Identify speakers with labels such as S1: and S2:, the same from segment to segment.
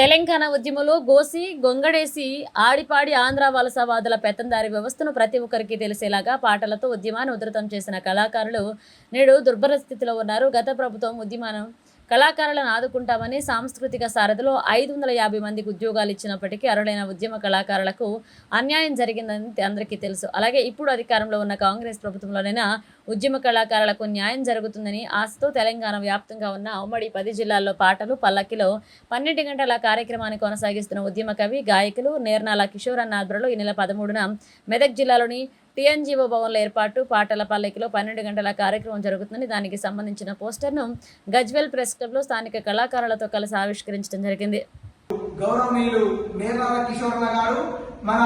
S1: తెలంగాణ ఉద్యమంలో గోసి గొంగడేసి ఆడిపాడి ఆంధ్ర వలసవాదుల పెత్తందారి వ్యవస్థను ప్రతి ఒక్కరికి తెలిసేలాగా పాటలతో ఉద్యమాన్ని ఉధృతం చేసిన కళాకారులు నేడు దుర్భర స్థితిలో ఉన్నారు. గత ప్రభుత్వం ఉద్యమానం కళాకారులను ఆదుకుంటామని సాంస్కృతిక సారథిలో ఐదు వందల యాభై మందికి ఉద్యోగాలు ఇచ్చినప్పటికీ అరుడైన ఉద్యమ కళాకారులకు అన్యాయం జరిగిందని అందరికీ తెలుసు. అలాగే ఇప్పుడు అధికారంలో ఉన్న కాంగ్రెస్ ప్రభుత్వంలోనైనా ఉద్యమ కళాకారులకు న్యాయం జరుగుతుందని ఆశతో తెలంగాణ వ్యాప్తంగా ఉన్న ఉమ్మడి పది జిల్లాల్లో పాటలు పల్లకిలో పన్నెండు గంటల కార్యక్రమాన్ని కొనసాగిస్తున్న ఉద్యమ కవి గాయకులు నేర్నాల కిషోర్ అన్న ఆధ్వర్యంలో ఈ నెల పదమూడున మెదక్ జిల్లాలోని టీఎన్జీఓ భవన్ల ఏర్పాటు పాటల పల్లకిలో పన్నెండు గంటల కార్యక్రమం జరుగుతుందని దానికి సంబంధించిన పోస్టర్ను గజ్వెల్ ప్రెస్ క్లబ్లో స్థానిక కళాకారులతో కలిసి ఆవిష్కరించడం జరిగింది.
S2: గౌరవనీయులు నేర్నాల కిషోర్ల గారు మన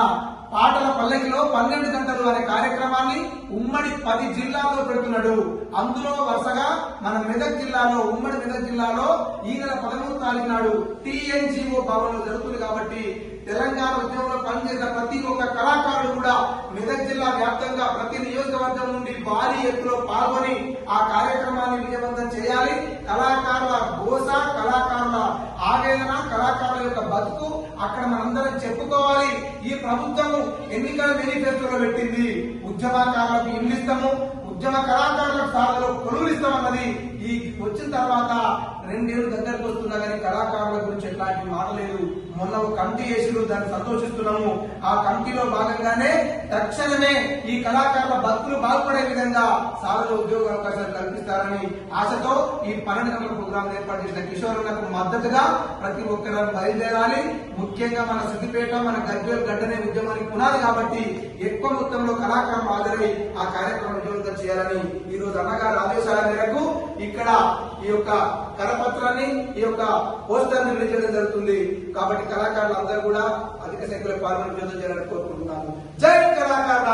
S2: పాటల పల్లకిలో పన్నెండు గంటలు అనే కార్యక్రమాన్ని ఉమ్మడి పది జిల్లాల్లో పెడుతున్నాడు. అందులో వరుసగా మన మెదక్ జిల్లాలో ఉమ్మడి మెదక్ జిల్లాలో ఈ నెల పదమూడు తారీఖు నాడు టీఎన్జిఓ భవన్ జరుగుతుంది కాబట్టి తెలంగాణ ఉద్యమంలో పనిచేసిన ప్రతి ఒక్క కళాకారుడు కూడా మెదక్ జిల్లా వ్యాప్తంగా ప్రతి నియోజకవర్గం నుండి భారీ ఎత్తులో పాల్గొని ఆ కార్యక్రమాన్ని విజయవంతం చేయాలి. కళాకారుల గోస కళాకారుల ఆవేదన కళాకారుల యొక్క బతుకు అక్కడ మనందరం చెప్పుకోవాలి. ఈ ప్రభుత్వము ఎన్నికల మేనిఫెస్టోలో పెట్టింది. ఉద్యమకారులకు ఇల్లు ఇస్తాము. ఉద్యమ కళాకారులకు సాధనలో కొలువులు ఇస్తామన్నది ఈ వచ్చిన తర్వాత రెండేళ్ళు దగ్గరకు వస్తున్నా కానీ కళాకారుల గురించి ఎట్లాంటి మాట లేదు. మొన్న ఒక కమిటీ వేసిరు దాన్ని సంతోషిస్తున్నాము. ఆ కమిటీలో భాగంగానే తక్షణమే ఈ కళాకారుల బతుకులు బాగుపడే విధంగా సాధన ఉద్యోగ అవకాశాలు కల్పిస్తారని ఆశతో ఈ పన్నెండు గంటల ప్రోగ్రాం ఏర్పాటు చేసిన కిషోరులకు మద్దతుగా ప్రతి ఒక్కరూ బయలుదేరాలి. ముఖ్యంగా మన సిద్దిపేట మన గజ్వేల్ గడ్డనే ఉద్యమానికి పునాది కాబట్టి ఎక్కువ మొత్తంలో కళాకారులు హాజరై ఆ కార్యక్రమం విజయవంతం చేయాలని ఈ రోజు అన్నగారి ఆదేశాల మేరకు ఇక్కడ ఈ యొక్క కరపత్రాన్ని ఈ యొక్క పోస్టర్ రిలీజ్ జరుగుతుంది. కాబట్టి కళాకారులు అందరూ కూడా అధిక సంఖ్యలో పాల్గొని విజయవంతం చేయాలని కోరుకుంటున్నాము జై కళాకారుల